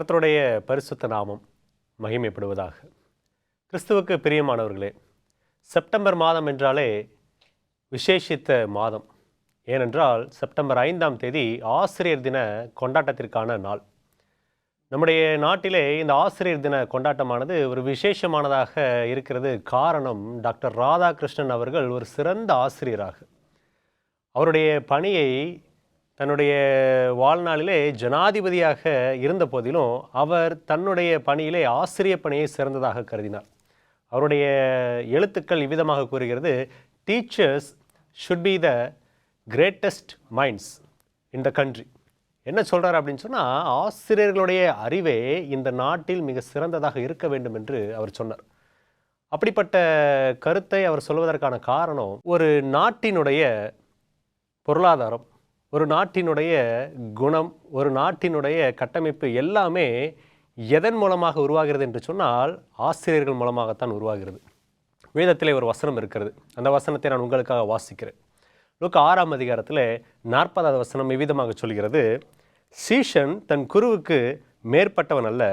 கர்த்தருடைய பரிசுத்த நாமம் மகிமைப்படுவதாக. கிறிஸ்துவுக்கு பிரியமானவர்களே செப்டம்பர் மாதம் என்றாலே விசேஷித்த மாதம். ஏனென்றால் செப்டம்பர் ஐந்தாம் தேதி ஆசிரியர் தின கொண்டாட்டத்திற்கான நாள். நம்முடைய நாட்டிலே இந்த ஆசிரியர் தின கொண்டாட்டமானது ஒரு விசேஷமானதாக இருக்கிறது காரணம் டாக்டர் ராதாகிருஷ்ணன் அவர்கள் ஒரு சிறந்த ஆசிரியராக. அவருடைய பணியை தன்னுடைய வாழ்நாளிலே ஜனாதிபதியாக இருந்த போதிலும் அவர் தன்னுடைய பணியிலே ஆசிரியர் பணியை சிறந்ததாக கருதினார். அவருடைய எழுத்துக்கள் இவ்விதமாக கூறுகிறது teachers should be the greatest minds in the country என்ன சொல்கிறார் அப்படின்னு சொன்னால் ஆசிரியர்களுடைய அறிவே இந்த நாட்டில் மிக சிறந்ததாக இருக்க வேண்டும் என்று அவர் சொன்னார். அப்படிப்பட்ட கருத்தை அவர் சொல்வதற்கான காரணம் ஒரு நாட்டினுடைய பொருளாதாரம் ஒரு நாட்டினுடைய குணம் ஒரு நாட்டினுடைய கட்டமைப்பு எல்லாமே எதன் மூலமாக உருவாகிறது என்று சொன்னால் ஆசிரியர்கள் மூலமாகத்தான் உருவாகிறது. வேதத்திலே ஒரு வசனம் இருக்கிறது. அந்த வசனத்தை நான் உங்களுக்காக வாசிக்கிறேன். லுக்க ஆறாம் அதிகாரத்தில் நாற்பதாவது வசனம் இவ்விதமாக சொல்கிறது. சீஷன் தன் குருவுக்கு மேற்பட்டவன் அல்ல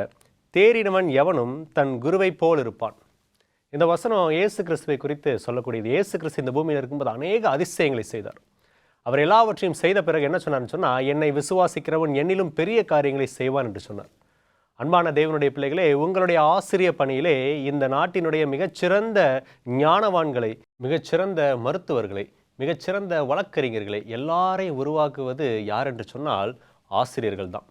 தேறினவன் எவனும் தன் குருவைப் போல் இருப்பான். இந்த வசனம் இயேசு கிறிஸ்துவை குறித்து சொல்லக்கூடியது. இயேசு கிறிஸ்து இந்த பூமியில் இருக்கும்போது அநேக அதிசயங்களை செய்தார். அவர் எல்லாவற்றையும் செய்த பிறகு என்ன சொன்னார்னு சொன்னால் என்னை விசுவாசிக்கிறவன் என்னிலும் பெரிய காரியங்களை செய்வான் என்று சொன்னார். அன்பான தேவனுடைய பிள்ளைகளே உங்களுடைய ஆசிரியர் பணியிலே இந்த நாட்டினுடைய மிகச்சிறந்த ஞானவான்களை மிகச்சிறந்த மருத்துவர்களை மிகச்சிறந்த வழக்கறிஞர்களை எல்லாரையும் உருவாக்குவது யார் என்று சொன்னால் ஆசிரியர்கள் தான்.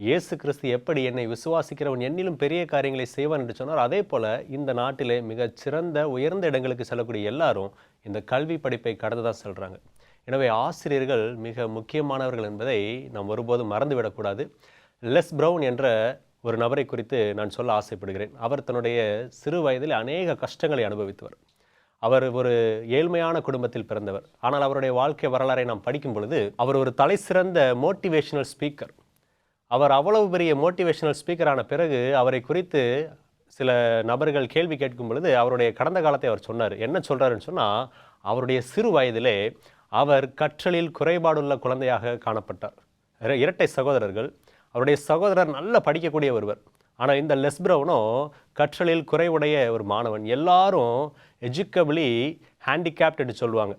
இயேசு கிறிஸ்து எப்படி என்னை விசுவாசிக்கிறவன் என்னிலும் பெரிய காரியங்களை செய்வான் என்று சொன்னார் அதே போல் இந்த நாட்டிலே மிகச்சிறந்த உயர்ந்த இடங்களுக்கு செல்லக்கூடிய எல்லாரும் இந்த கல்வி படிப்பை கடந்து தான் செல்கிறாங்க எனவே ஆசிரியர்கள் மிக முக்கியமானவர்கள் என்பதை நாம் ஒருபோதும் மறந்துவிடக்கூடாது. லெஸ் ப்ரௌன் என்ற ஒரு நபரை குறித்து நான் சொல்ல ஆசைப்படுகிறேன். அவர் தன்னுடைய சிறு வயதில் அநேக கஷ்டங்களை அனுபவித்தவர். அவர் ஒரு ஏழ்மையான குடும்பத்தில் பிறந்தவர். ஆனால் அவருடைய வாழ்க்கை வரலாறை நாம் படிக்கும் பொழுது அவர் ஒரு தலை சிறந்த மோட்டிவேஷனல் ஸ்பீக்கர் அவர் அவ்வளவு பெரிய மோட்டிவேஷனல் ஸ்பீக்கரான பிறகு அவரை குறித்து சில நபர்கள் கேள்வி கேட்கும் பொழுது அவருடைய கடந்த காலத்தை அவர் சொன்னார். என்ன சொல்கிறாருன்னு சொன்னால் அவருடைய சிறு வயதிலே அவர் கற்றலில் குறைபாடுள்ள குழந்தையாக காணப்பட்டார். இர- இரட்டை சகோதரர்கள் அவருடைய சகோதரர் நல்ல படிக்கக்கூடிய ஒருவர். ஆனால் இந்த லெஸ்ப்ரௌனோ கற்றலில் குறைவுடைய ஒரு மாணவன். எல்லாரும் எஜுக்கபிளி ஹேண்டிகேப்ட் என்று சொல்லுவாங்க.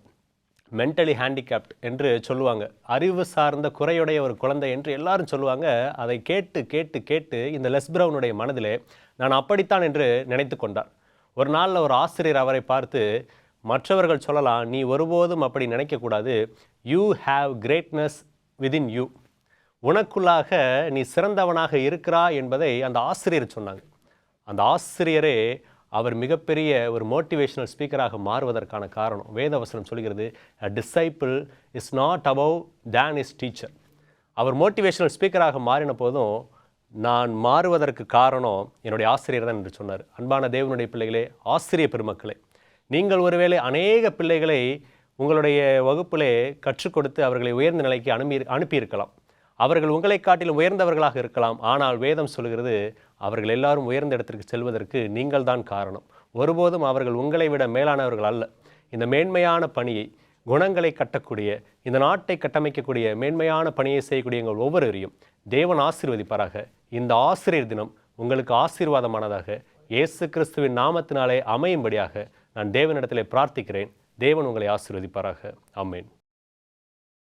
மென்டலி ஹேண்டிகேப்ட் என்று சொல்லுவாங்க. அறிவு சார்ந்த குறையுடைய ஒரு குழந்தை என்று எல்லாரும் சொல்லுவாங்க. அதை கேட்டு கேட்டு கேட்டு இந்த லெஸ் மனதிலே நான் அப்படித்தான் என்று நினைத்து கொண்டார். ஒரு நாளில் ஒரு ஆசிரியர் அவரை பார்த்து மற்றவர்கள் சொல்லலாம் நீ ஒருபோதும் அப்படி நினைக்கக்கூடாது. You have greatness within you உனக்குள்ளாக நீ சிறந்தவனாக இருக்கிறா என்பதை அந்த ஆசிரியர் சொன்னாங்க. அந்த ஆசிரியரே அவர் மிகப்பெரிய ஒரு மோட்டிவேஷனல் ஸ்பீக்கராக மாறுவதற்கான காரணம். வேதவசனம் சொல்கிறது disciple is not above than is teacher our motivational ஸ்பீக்கராக மாறின போதும் நான் மாறுவதற்கு காரணம் என்னுடைய ஆசிரியர் தான் என்று சொன்னார். அன்பான தேவனுடைய பிள்ளைகளே ஆசிரியர் பெருமக்களே நீங்கள் ஒருவேளை அநேக பிள்ளைகளை உங்களுடைய வகுப்பிலே கற்றுக் கொடுத்து அவர்களை உயர்ந்த நிலைக்கு அனுப்பி அனுப்பியிருக்கலாம். அவர்கள் உங்களை காட்டிலும் உயர்ந்தவர்களாக இருக்கலாம். ஆனால் வேதம் சொல்கிறது அவர்கள் எல்லாரும் உயர்ந்த இடத்திற்கு செல்வதற்கு நீங்கள் தான் காரணம். ஒருபோதும் அவர்கள் உங்களை விட மேலானவர்கள் அல்ல. இந்த மேன்மையான பணியை குணங்களை கட்டக்கூடிய இந்த நாட்டை கட்டமைக்கக்கூடிய மேன்மையான பணியை செய்யக்கூடிய எங்கள் ஒவ்வொருவரையும் தேவன் ஆசீர்வதிப்பாராக. இந்த ஆசிரியர் தினம் உங்களுக்கு ஆசீர்வாதமானதாக இயேசு கிறிஸ்துவின் நாமத்தினாலே அமையும்படியாக நான் தேவனிடத்திலே பிரார்த்திக்கிறேன். தேவன் உங்களை ஆசீர்வதிப்பாராக. அம்மேன்